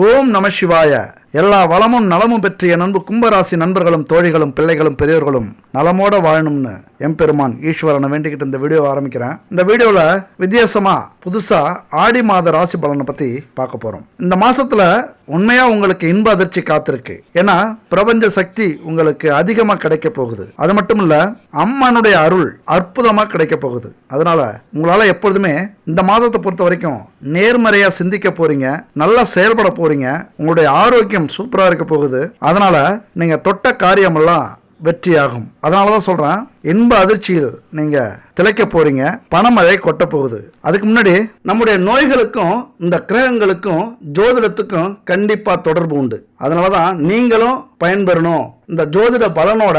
ஓம் நம சிவாய. எல்லா வளமும் நலமும் பெற்றிய நண்பு கும்பராசி நண்பர்களும் தோழிகளும் பிள்ளைகளும் பெரியோர்களும் நலமோட வாழணும்னு எம்பெருமான் ஈஸ்வரனை வேண்டிக்கிட்டு இந்த வீடியோ ஆரம்பிக்கிறேன். இந்த வீடியோவில் வித்தியாசமாக புதுசாக ஆடி மாத ராசி பலனை பற்றி பார்க்க போகிறோம் இந்த மாதத்தில் உண்மையா உங்களுக்கு இன்ப அதிர்ச்சி காத்திருக்கு. ஏன்னா பிரபஞ்ச சக்தி உங்களுக்கு அதிகமா கிடைக்க போகுது. அது மட்டும் இல்ல அம்மனுடைய அருள் அற்புதமா கிடைக்க போகுது. அதனால உங்களால எப்பொழுதுமே இந்த மாதத்தை பொறுத்த வரைக்கும் நேர்மறையா சிந்திக்க போறீங்க நல்லா செயல்பட போறீங்க உங்களுடைய ஆரோக்கியம் சூப்பரா இருக்க போகுது. அதனால நீங்க தொட்ட காரியமெல்லாம் வெற்றியாகும். அதனால தான் சொல்கிறேன் இன்ப அதிர்ச்சியில் நீங்கள் திளைக்க போறீங்க பணமழை கொட்ட போகுது. அதுக்கு முன்னாடி நம்முடைய நோய்களுக்கும் இந்த கிரகங்களுக்கும் ஜோதிடத்துக்கும் கண்டிப்பாக தொடர்பு உண்டு. அதனால தான் நீங்களும் பயன்பெறணும். இந்த ஜோதிட பலனோட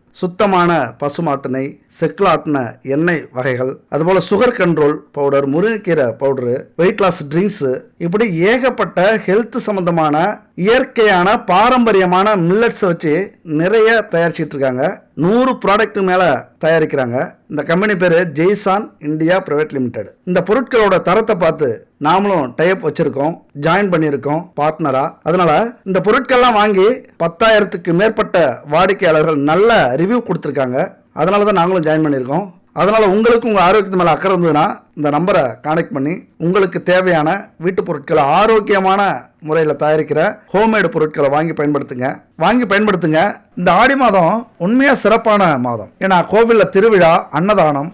சுத்தமான பசுமாட்டினை செக்லாட்டின எண்ணெய் வகைகள் அதுபோல் சுகர் கண்ட்ரோல் பவுடர் முருங்கைக்கீரை பவுடரு வெயிட் லாஸ் ட்ரிங்க்ஸு இப்படி ஏகப்பட்ட ஹெல்த் சம்பந்தமான இயற்கையான பாரம்பரியமான மில்லட்ஸை வச்சு நிறைய தயாரிச்சிட்டு இருக்காங்க. நூறு ப்ராடக்ட் மேலே தயாரிக்கிறாங்க. இந்த கம்பெனி பேர் ஜெய்சான் இந்தியா பிரைவேட் லிமிடெட் இந்த பொருட்களோட தரத்தை பார்த்து நாமளும் டைப் வச்சிருக்கோம் ஜாயின் பண்ணியிருக்கோம் பார்ட்னரா அதனால இந்த பொருட்கள்லாம் வாங்கி பத்தாயிரத்துக்கு மேற்பட்ட வாடிக்கையாளர்கள் நல்ல ரிவ்யூ கொடுத்துருக்காங்க. அதனால தான் நாங்களும் ஜாயின் பண்ணியிருக்கோம். அதனால் உங்களுக்கு உங்கள் ஆரோக்கியத்து மேலே அக்கறை இருந்ததுன்னா இந்த நம்பரை கனெக்ட் பண்ணி உங்களுக்கு தேவையான வீட்டு பொருட்களை ஆரோக்கியமான முறையில் தயாரிக்கிற ஹோம்மேடு பொருட்களை வாங்கி பயன்படுத்துங்க. வாங்கி பயன்படுத்துங்க. இந்த ஆடி மாதம் உண்மையாக சிறப்பான மாதம். ஏன்னா கோவிலில் திருவிழா அன்னதானம்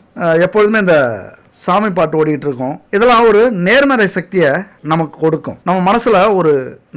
எப்பொழுதுமே இந்த சாமி பாட்டு ஓடிட்டு இருக்கோம் இதெல்லாம் ஒரு நேர்மறை சக்தியை நமக்கு கொடுக்கும். நம்ம மனசுல ஒரு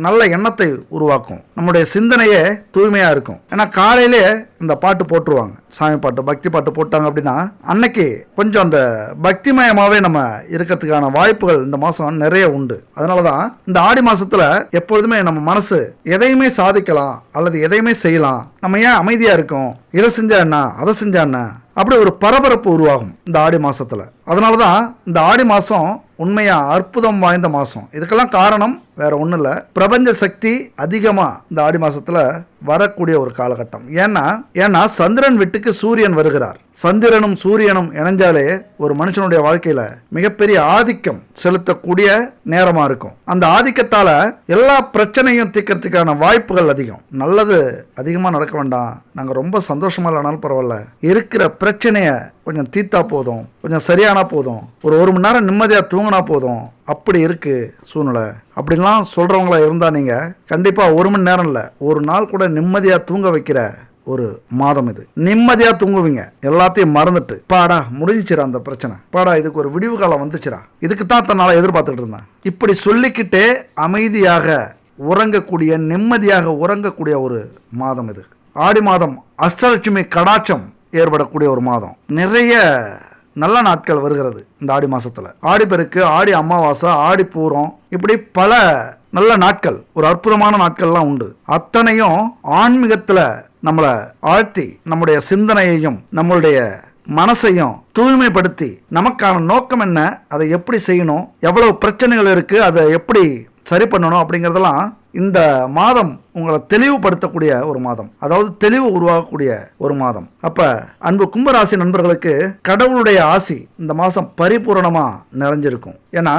நல்ல எண்ணத்தை உருவாக்கும். நம்முடைய சிந்தனையே தூய்மையா இருக்கும். ஏன்னா காலையிலே இந்த பாட்டு போட்டுருவாங்க. சாமி பாட்டு பக்தி பாட்டு போட்டாங்க அப்படின்னா அன்னைக்கு கொஞ்சம் அந்த பக்திமயமாகவே நம்ம இருக்கிறதுக்கான வாய்ப்புகள் இந்த மாதம் நிறைய உண்டு. அதனால தான் இந்த ஆடி மாதத்தில் எப்பொழுதுமே நம்ம மனசு எதையுமே சாதிக்கலாம் அல்லது எதையுமே செய்யலாம். நம்ம ஏன் அமைதியாக இருக்கோம்? இதை செஞ்சா என்ன? அதை செஞ்சா என்ன? அப்படி ஒரு பரபரப்பு உருவாகும் இந்த ஆடி மாதத்தில் அதனால தான் இந்த ஆடி மாசம் உண்மையாக அற்புதம் வாய்ந்த மாசம். இதுக்கெல்லாம் காரணம் வேற ஒன்றும் இல்லை. பிரபஞ்ச சக்தி அதிகமாக இந்த ஆடி மாசத்துல வரக்கூடிய ஒரு காலகட்டம். ஏன்னா ஏன்னா சந்திரன் வீட்டுக்கு சூரியன் வருகிறார். சந்திரனும் சூரியனும் இணைஞ்சாலே ஒரு மனுஷனுடைய வாழ்க்கையில மிகப்பெரிய ஆதிக்கம் செலுத்தக்கூடிய நேரமா இருக்கும். அந்த ஆதிக்கத்தால எல்லா பிரச்சனையும் தீர்க்கறதுக்கான வாய்ப்புகள் அதிகம். நல்லது அதிகமாக நடக்க வேண்டாம். நாங்கள் ரொம்ப சந்தோஷமா இல்லைனாலும் பரவாயில்ல. இருக்கிற பிரச்சனையை கொஞ்சம் தீத்தா போதும். கொஞ்சம் சரியான போதும். ஒரு ஒரு மணி நேரம் நிம்மதியாக தூங்கினா போதும். அப்படி இருக்கு சூழ்நிலை. அப்படின்லாம் சொல்றவங்களா இருந்தா நீங்க கண்டிப்பா ஒரு மணி நேரம் இல்லை ஒரு நாள் கூட நிம்மதியா தூங்க வைக்கிற ஒரு மாதம் இது. நிம்மதியா தூங்குவீங்க. எல்லாத்தையும் மறந்துட்டு. பாடா முடிஞ்சிச்சிரா அந்த பிரச்சனை. பாடா இதுக்கு ஒரு விடிவு காலம் வந்துச்சுரா இதுக்கு தான் தன்னால எதிர்பார்த்துட்டு இருந்தேன். இப்படி சொல்லிக்கிட்டே அமைதியாக உறங்கக்கூடிய நிம்மதியாக உறங்கக்கூடிய ஒரு மாதம் இது. ஆடி மாதம் அஷ்டலட்சுமி கடாட்சம் ஏற்படக்கூடிய ஒரு மாதம். நிறைய நல்ல நாட்கள் வருகிறது இந்த ஆடி மாசத்துல. ஆடிப்பெருக்கு ஆடி அமாவாசை ஆடி பூரம் இப்படி பல நல்ல நாட்கள் ஒரு அற்புதமான நாட்கள்லாம் உண்டு. அத்தனையும் ஆன்மீகத்துல நம்மளை ஆழ்த்தி நம்முடைய சிந்தனையையும் நம்மளுடைய மனசையும் தூய்மைப்படுத்தி நமக்கான நோக்கம் என்ன அதை எப்படி செய்யணும் எவ்வளவு பிரச்சனைகள் இருக்கு அதை எப்படி சரி பண்ணணும் அப்படிங்கிறதெல்லாம் இந்த மாதம் உங்களை தெளிவுபடுத்தக்கூடிய ஒரு மாதம். அதாவது தெளிவு உருவாகக்கூடிய ஒரு மாதம். அப்ப அன்பு கும்பராசி நண்பர்களுக்கு கடவுளுடைய ஆசி இந்த மாதம் பரிபூரணமா நிறைஞ்சிருக்கும். ஏன்னா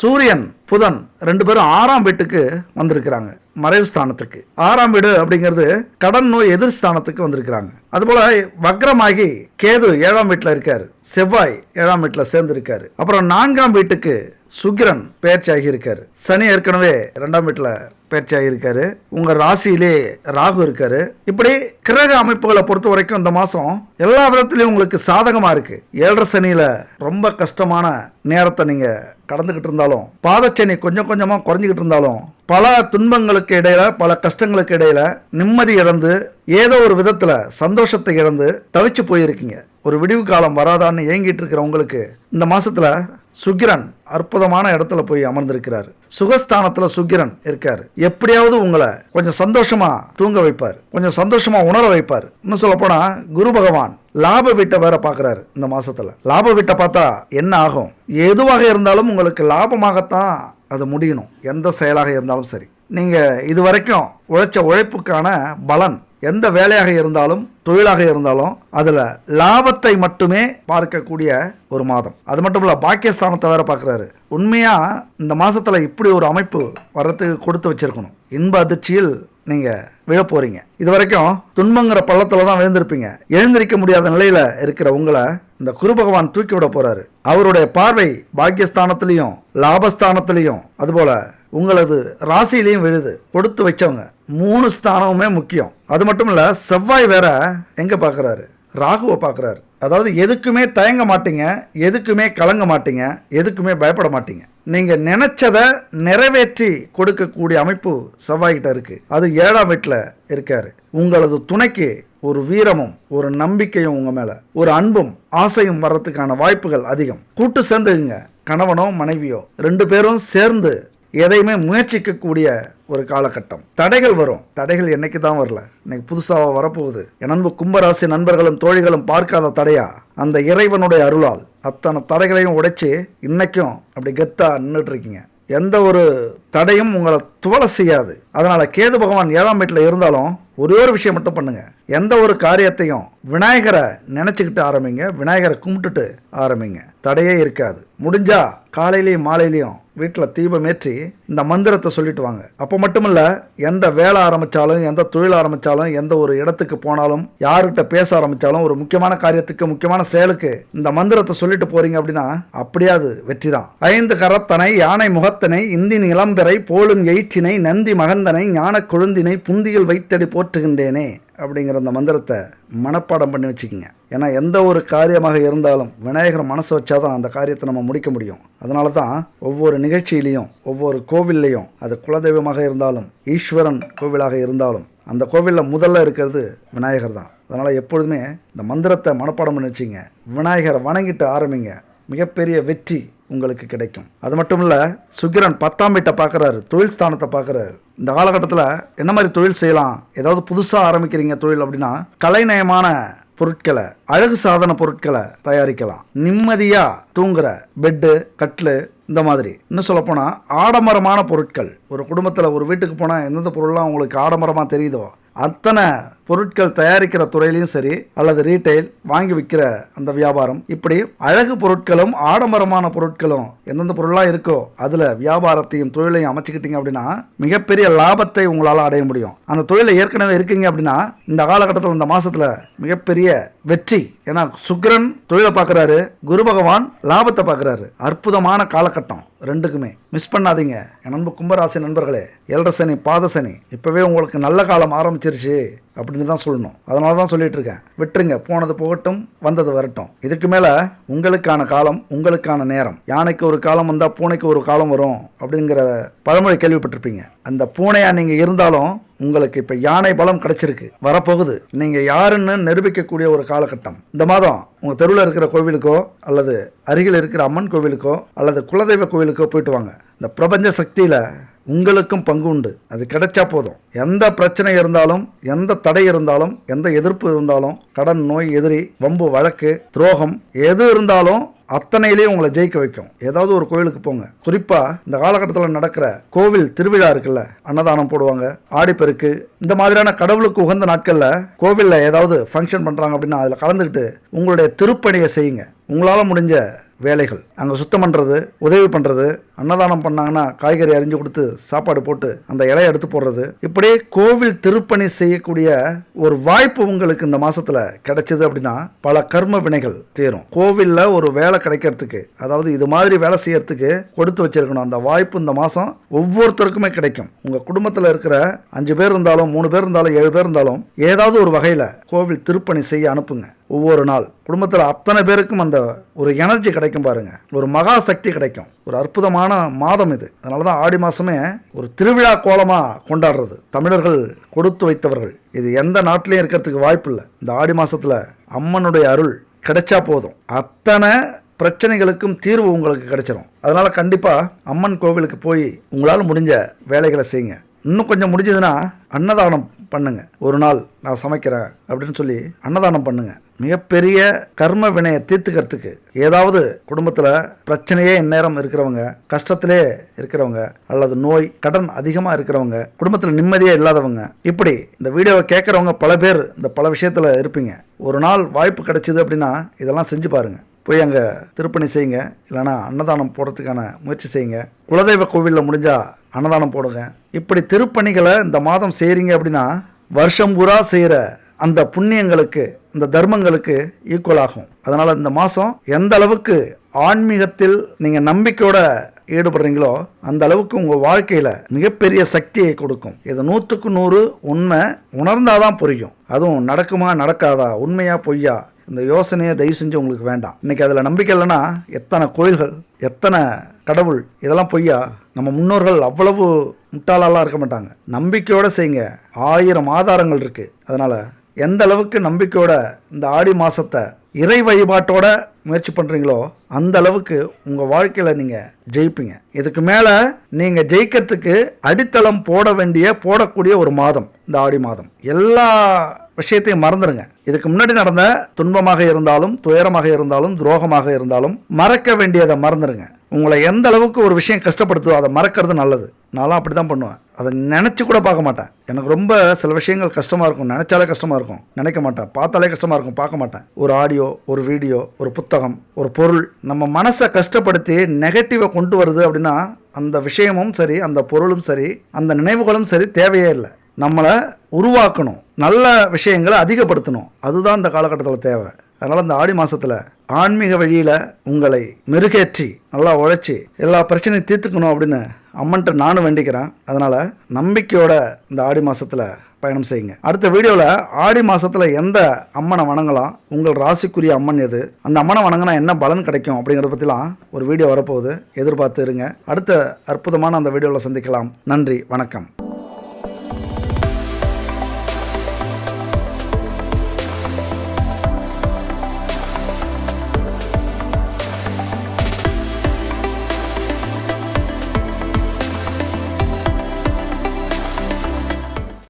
சூரியன் புதன் ரெண்டு பேரும் ஆறாம் வீட்டுக்கு வந்திருக்கிறாங்க. மறைவு ஸ்தானத்துக்கு. ஆறாம் வீடு அப்படிங்கிறது கடன் நோய் எதிர் ஸ்தானத்துக்கு வந்திருக்கிறாங்க. அதுபோல வக்ரமாகி கேது ஏழாம் வீட்டில் இருக்காரு. செவ்வாய் ஏழாம் வீட்டில் சேர்ந்து இருக்காரு அப்புறம் நான்காம் வீட்டுக்கு சுக்கிரன் பயிற்சி ஆகியிருக்காரு சனி ஏற்கனவே ரெண்டாம் வீட்டில் பயிற்சி ஆகியிருக்காரு உங்க ராசியிலே ராகு இருக்காரு. இப்படி கிரக அமைப்புகளை பொறுத்த வரைக்கும் இந்த மாசம் எல்லா விதத்திலையும் உங்களுக்கு சாதகமா இருக்கு. ஏழரை சனியில ரொம்ப கஷ்டமான நேரத்தை நீங்க கடந்துகிட்டு இருந்தாலும் பாதச்சனி கொஞ்சம் கொஞ்சமா குறைஞ்சிக்கிட்டு இருந்தாலும் பல துன்பங்களுக்கு இடையில பல கஷ்டங்களுக்கு இடையில நிம்மதி இழந்து ஏதோ ஒரு விதத்துல சந்தோஷத்தை இழந்து தவிச்சு போயிருக்கீங்க. ஒரு விடிவு காலம் வராதான்னு ஏங்கிட்டு இருக்கிறவங்களுக்கு இந்த மாசத்துல சுக்கிரன் அற்புதமான இடத்துல போய் அமர்ந்திருக்கிறார். சுகஸ்தானத்துல சுக்கிரன் இருக்காரு. எப்படியாவது உங்களை கொஞ்சம் சந்தோஷமா தூங்க வைப்பார். கொஞ்சம் சந்தோஷமா உணர வைப்பார். இன்னும் சொல்ல போனா குரு பகவான் லாப வீட்டை வேற பார்க்குறாரு இந்த மாசத்துல. லாப வீட்டை பார்த்தா என்ன ஆகும்? எதுவாக இருந்தாலும் உங்களுக்கு லாபமாகத்தான் அது முடியணும். எந்த செயலாக இருந்தாலும் சரி. நீங்க இது வரைக்கும் உழைச்ச உழைப்புக்கான பலன் எந்த வேலையாக இருந்தாலும் தொழிலாக இருந்தாலும் அதில் லாபத்தை மட்டுமே பார்க்கக்கூடிய ஒரு மாதம். அது மட்டும் இல்லை பாக்கியஸ்தானத்தை வேற பார்க்குறாரு. உண்மையாக இந்த மாதத்தில் இப்படி ஒரு அமைப்பு வர்றதுக்கு கொடுத்து வச்சிருக்கணும். இன்ப அதிர்ச்சியில் நீங்கள் விழ போகிறீங்க இது வரைக்கும் துன்பங்கிற பள்ளத்தில் தான் விழுந்திருப்பீங்க. எழுந்திருக்க முடியாத நிலையில் இருக்கிற உங்களை இந்த குரு பகவான் தூக்கி விட போகிறாரு அவருடைய பார்வை பாக்கியஸ்தானத்திலையும் லாபஸ்தானத்திலையும் அதுபோல் உங்களது ராசியிலையும் விழுது. கொடுத்து வச்சவங்க. மூணு ஸ்தானமுமே முக்கியம். அது மட்டும் இல்லை செவ்வாய் வேற எங்கே பார்க்குறாரு ராகுவை பார்க்குறாரு அதாவது எதுக்குமே தயங்க மாட்டீங்க எதுக்குமே கலங்க மாட்டீங்க எதுக்குமே பயப்பட மாட்டீங்க. நீங்கள் நினைச்சதை நிறைவேற்றி கொடுக்கக்கூடிய அமைப்பு செவ்வாய்கிட்ட இருக்கு. அது ஏழாம் வீட்டில் இருக்காரு. உங்களது துணைக்கு ஒரு வீரமும் ஒரு நம்பிக்கையும் உங்கள் மேலே. ஒரு அன்பும் ஆசையும் வர்றதுக்கான வாய்ப்புகள் அதிகம். கூட்டு சேர்ந்துக்குங்க. கணவனோ மனைவியோ ரெண்டு பேரும் சேர்ந்து எதையுமே முயற்சிக்கக்கூடிய ஒரு காலகட்டம். தடைகள் வரும். தடைகள் என்னைக்கு தான் வரல. இன்னைக்கு புதுசாக வரப்போகுது. எனன்பு கும்பராசி நண்பர்களும் தோழிகளும் பார்க்காத தடையா? அந்த இறைவனுடைய அருளால் அத்தனை தடைகளையும் உடைச்சி இன்னைக்கும் அப்படி கெத்தா நின்றுட்டு இருக்கீங்க எந்த ஒரு தடையும் உங்களை துவலை செய்யாது. அதனால் கேது பகவான் ஏழாம் வீட்டில் இருந்தாலும் ஒரே ஒரு விஷயம் மட்டும் பண்ணுங்க. எந்த ஒரு காரியத்தையும் விநாயகரை நினைச்சுக்கிட்டு ஆரம்பிங்க. விநாயகரை கும்பிட்டுட்டு ஆரம்பிங்க. தடையே இருக்காது. முடிஞ்சா காலையிலையும் மாலையிலையும் வீட்டில் தீபம் ஏற்றி இந்த மந்திரத்தை சொல்லிட்டு வாங்க. அப்போ மட்டுமில்ல எந்த வேலை ஆரம்பிச்சாலும் எந்த தொழில் ஆரம்பிச்சாலும் எந்த ஒரு இடத்துக்கு போனாலும் யார்கிட்ட பேச ஆரம்பிச்சாலும் ஒரு முக்கியமான காரியத்துக்கு முக்கியமான செயலுக்கு இந்த மந்திரத்தை சொல்லிட்டு போறீங்க அப்படின்னா அப்படியாது வெற்றி தான். ஐந்து கரத்தனை யானை முகத்தனை இந்தி நிலம்பெறை போலும் எயிற்றினை நந்தி மகந்தனை ஞான கொழுந்தினை புந்தியில் வைத்தடி போற்றுகின்றேனே அப்படிங்கிற அந்த மந்திரத்தை மனப்பாடம் பண்ணி வச்சுக்கோங்க. ஏன்னா எந்த ஒரு காரியமாக இருந்தாலும் விநாயகர் மனசு வச்சாதான் அந்த காரியத்தை நம்ம முடிக்க முடியும். அதனால தான் ஒவ்வொரு நிகழ்ச்சியிலையும் ஒவ்வொரு கோவில்லையும் அது குலதெய்வமாக இருந்தாலும் ஈஸ்வரன் கோவிலாக இருந்தாலும் அந்த கோவிலில் முதல்ல இருக்கிறது விநாயகர் தான். அதனால் எப்பொழுதுமே இந்த மந்திரத்தை மனப்பாடம் பண்ணி வச்சுங்க விநாயகரை வணங்கிட்டு ஆரம்பிங்க. மிகப்பெரிய வெற்றி உங்களுக்கு கிடைக்கும். அது மட்டும் இல்லை சுக்கிரன் பத்தாம் வீட்டை பார்க்குறாரு தொழில் ஸ்தானத்தை பார்க்குறாரு. இந்த காலகட்டத்தில் என்ன மாதிரி தொழில் செய்யலாம்? ஏதாவது புதுசாக ஆரம்பிக்கிறீங்க தொழில் அப்படின்னா கலைநயமான பொருட்களை அழகு சாதன பொருட்களை தயாரிக்கலாம். நிம்மதியாக தூங்குற பெட்டு கட்லு இந்த மாதிரி. இன்னும் சொல்லப்போனால் ஆடம்பரமான பொருட்கள். ஒரு குடும்பத்தில் ஒரு வீட்டுக்கு போனால் எந்தெந்த பொருள்லாம் உங்களுக்கு ஆடம்பரமாக தெரியுதோ அத்தனை பொருட்கள் தயாரிக்கிற துறையிலையும் சரி அல்லது ரீட்டைல் வாங்கி விற்கிற அந்த வியாபாரம் இப்படி அழகு பொருட்களும் ஆடம்பரமான பொருட்களும் எந்தெந்த பொருளாக இருக்கோ அதில் வியாபாரத்தையும் தொழிலையும் அமைச்சுக்கிட்டீங்க அப்படின்னா மிகப்பெரிய லாபத்தை உங்களால் அடைய முடியும். அந்த தொழிலை ஏற்கனவே இருக்கீங்க அப்படின்னா இந்த காலகட்டத்தில் இந்த மாதத்தில் மிகப்பெரிய வெற்றி. ஏன்னா சுக்கிரன் தொழிலை பார்க்குறாரு குரு பகவான் லாபத்தை பார்க்குறாரு. அற்புதமான நடக்கட்டும் ரெண்டுக்குமே. மிஸ் பண்ணாதீங்க. என் நண்பு கும்பராசி நண்பர்களே ஏழரை சனி பாத சனி இப்போவே உங்களுக்கு நல்ல காலம் ஆரம்பிச்சிருச்சு அப்படின்னு தான் சொல்லணும். அதனால தான் சொல்லிட்டு இருக்கேன். விட்டுருங்க. போனது போகட்டும் வந்தது வரட்டும். இதுக்கு மேலே உங்களுக்கான காலம் உங்களுக்கான நேரம். யானைக்கு ஒரு காலம் வந்தால் பூனைக்கு ஒரு காலம் வரும் அப்படிங்கிற பழமொழி கேள்விப்பட்டிருப்பீங்க. அந்த பூனையாக நீங்கள் இருந்தாலும் உங்களுக்கு இப்போ யானை பலம் கிடைச்சிருக்கு. வரப்போகுது. நீங்கள் யாருன்னு நிரூபிக்கக்கூடிய ஒரு காலகட்டம். இந்த மாதம் உங்கள் தெருவில் இருக்கிற கோவிலுக்கோ அல்லது அருகில் இருக்கிற அம்மன் கோவிலுக்கோ அல்லது குலதெய்வ கோவிலுக்கோ போயிட்டு வாங்க. இந்த பிரபஞ்ச சக்தியில் உங்களுக்கும் பங்கு உண்டு. அது கிடைச்சா போதும். எந்த பிரச்சனை இருந்தாலும் எந்த தடை இருந்தாலும் எந்த எதிர்ப்பு இருந்தாலும் கடன் நோய் எதிரி வம்பு வழக்கு துரோகம் எது இருந்தாலும் அத்தனையிலேயே உங்களை ஜெயிக்க வைக்கும். ஏதாவது ஒரு கோயிலுக்கு போங்க. குறிப்பா இந்த காலகட்டத்தில் நடக்கிற கோவில் திருவிழா இருக்குல்ல அன்னதானம் போடுவாங்க ஆடிப்பெருக்கு. இந்த மாதிரியான கடவுளுக்கு உகந்த நாட்களில் கோவிலில் ஏதாவது ஃபங்க்ஷன் பண்ணுறாங்க அப்படின்னா அதில் கலந்துக்கிட்டு உங்களுடைய திருப்பணியை செய்யுங்க. உங்களால் முடிஞ்ச வேலைகள். அங்கே சுத்தம் பண்ணுறது உதவி பண்ணுறது அன்னதானம் பண்ணாங்கன்னா காய்கறி அரிஞ்சு கொடுத்து சாப்பாடு போட்டு அந்த இலையை எடுத்து போடுறது. இப்படி கோவில் திருப்பணி செய்யக்கூடிய ஒரு வாய்ப்பு உங்களுக்கு இந்த மாதத்தில் கிடைச்சது அப்படின்னா பல கர்ம வினைகள் தீரும். கோவிலில் ஒரு வேலை கிடைக்கிறதுக்கு அதாவது இது மாதிரி வேலை செய்யறதுக்கு கொடுத்து வச்சிருக்கணும். அந்த வாய்ப்பு இந்த மாதம் ஒவ்வொருத்தருக்குமே கிடைக்கும். உங்கள் குடும்பத்தில் இருக்கிற அஞ்சு பேர் இருந்தாலும் மூணு பேர் இருந்தாலும் ஏழு பேர் இருந்தாலும் ஏதாவது ஒரு வகையில் கோவில் திருப்பணி செய்ய அனுப்புங்க. ஒவ்வொரு நாள். குடும்பத்தில் அத்தனை பேருக்கும் அந்த ஒரு எனர்ஜி கிடைக்கும் பாருங்க. ஒரு மகா சக்தி கிடைக்கும். ஒரு அற்புதமான மாதம் இது. அதனால தான் ஆடி மாதமே ஒரு திருவிழா கோலமாக கொண்டாடுறது. தமிழர்கள் கொடுத்து வைத்தவர்கள். இது எந்த நாட்டிலையும் இருக்கிறதுக்கு வாய்ப்பு இல்லை. இந்த ஆடி மாதத்தில் அம்மனுடைய அருள் கிடைச்சா போதும். அத்தனை பிரச்சனைகளுக்கும் தீர்வு உங்களுக்கு கிடைச்சிடும் அதனால் கண்டிப்பாக அம்மன் கோவிலுக்கு போய் உங்களால் முடிஞ்ச வேலைகளை செய்யுங்க. இன்னும் கொஞ்சம் முடிஞ்சதுன்னா அன்னதானம் பண்ணுங்க. ஒரு நாள் நான் சமைக்கிறேன் அப்படின்னு சொல்லி அன்னதானம் பண்ணுங்க. மிகப்பெரிய கர்ம வினையை தீர்த்துக்கிறதுக்கு ஏதாவது குடும்பத்தில் பிரச்சனையே இந்நேரம் இருக்கிறவங்க கஷ்டத்திலே இருக்கிறவங்க அல்லது நோய் கடன் அதிகமாக இருக்கிறவங்க குடும்பத்தில் நிம்மதியே இல்லாதவங்க இப்படி இந்த வீடியோவை கேட்குறவங்க பல பேர் இந்த பல விஷயத்தில் இருப்பீங்க. ஒரு நாள் வாய்ப்பு கிடைச்சிது அப்படின்னா இதெல்லாம் செஞ்சு பாருங்கள் போய் அங்கே திருப்பணி செய்யுங்க. இல்லைன்னா அன்னதானம் போடுறதுக்கான முயற்சி செய்யுங்க. குலதெய்வ கோவிலில் முடிஞ்சால் அன்னதானம் போடுங்க இப்படி திருப்பணிகளை இந்த மாதம் செய்கிறீங்க அப்படின்னா வருஷம் பூரா செய்கிற அந்த புண்ணியங்களுக்கு இந்த தர்மங்களுக்கு ஈக்குவல் ஆகும். அதனால் இந்த மாதம் எந்த அளவுக்கு ஆன்மீகத்தில் நீங்கள் நம்பிக்கையோட ஈடுபடுறீங்களோ அந்த அளவுக்கு உங்கள் வாழ்க்கையில் மிகப்பெரிய சக்தியை கொடுக்கும். இது நூற்றுக்கு நூறு உண்மை உணர்ந்தாதான் புரியும். அதுவும் நடக்குமா நடக்காதா உண்மையா பொய்யா இந்த யோசனையை தயவு செஞ்சு உங்களுக்கு வேண்டாம். இன்றைக்கி அதில் நம்பிக்கை இல்லைன்னா எத்தனை கோயில்கள் எத்தனை கடவுள் இதெல்லாம் பொய்யா? நம்ம முன்னோர்கள் அவ்வளவு முட்டாளாலாம் இருக்க மாட்டாங்க. நம்பிக்கையோட செய்யுங்க. ஆயிரம் ஆதாரங்கள் இருக்குது அதனால் எந்த அளவுக்கு நம்பிக்கையோட இந்த ஆடி மாதத்தை இறை வழிபாட்டோட முயற்சி பண்ணுறீங்களோ அந்த அளவுக்கு உங்கள் வாழ்க்கையில் நீங்கள் ஜெயிப்பீங்க. இதுக்கு மேலே நீங்கள் ஜெயிக்கிறதுக்கு அடித்தளம் போட வேண்டிய போடக்கூடிய ஒரு மாதம் இந்த ஆடி மாதம். எல்லா விஷயத்தையும் மறந்துடுங்க இதுக்கு முன்னாடி நடந்த துன்பமாக இருந்தாலும் துயரமாக இருந்தாலும் துரோகமாக இருந்தாலும் மறக்க வேண்டியதை மறந்துடுங்க உங்களை எந்த அளவுக்கு ஒரு விஷயம் கஷ்டப்படுத்துதோ அதை மறக்கிறது நல்லது. நானும் அப்படி தான் பண்ணுவேன். அதை நினச்சி கூட பார்க்க மாட்டேன். எனக்கு ரொம்ப சில விஷயங்கள் கஷ்டமாக இருக்கும். நினச்சாலே கஷ்டமாக இருக்கும். நினைக்க மாட்டேன். பார்த்தாலே கஷ்டமாக இருக்கும். பார்க்க மாட்டேன். ஒரு ஆடியோ ஒரு வீடியோ ஒரு புத்தகம் ஒரு பொருள் நம்ம மனசை கஷ்டப்படுத்தி நெகட்டிவை கொண்டு வருது அப்படின்னா அந்த விஷயமும் சரி அந்த பொருளும் சரி அந்த நினைவுகளும் சரி தேவையே இல்லை. நம்மளை உருவாக்கணும். நல்ல விஷயங்களை அதிகப்படுத்தணும். அதுதான் இந்த காலகட்டத்தில் தேவை. அதனால் இந்த ஆடி மாதத்தில் ஆன்மீக வழியில் உங்களை மெருகேற்றி நல்லா உழைச்சி எல்லா பிரச்சனையும் தீர்த்துக்கணும் அப்படின்னு அம்மன்ட்ட நானும் வேண்டிக்கிறேன். அதனால் நம்பிக்கையோட இந்த ஆடி மாதத்தில் பயணம் செய்யுங்க. அடுத்த வீடியோவில் ஆடி மாதத்தில் எந்த அம்மனை வணங்கலாம் உங்கள் ராசிக்குரிய அம்மன் எது அந்த அம்மனை வணங்கினா என்ன பலன் கிடைக்கும் அப்படிங்கிறத பற்றிலாம் ஒரு வீடியோ வரப்போகுது. எதிர்பார்த்து இருங்க. அடுத்த அற்புதமான அந்த வீடியோவில் சந்திக்கலாம். நன்றி வணக்கம்.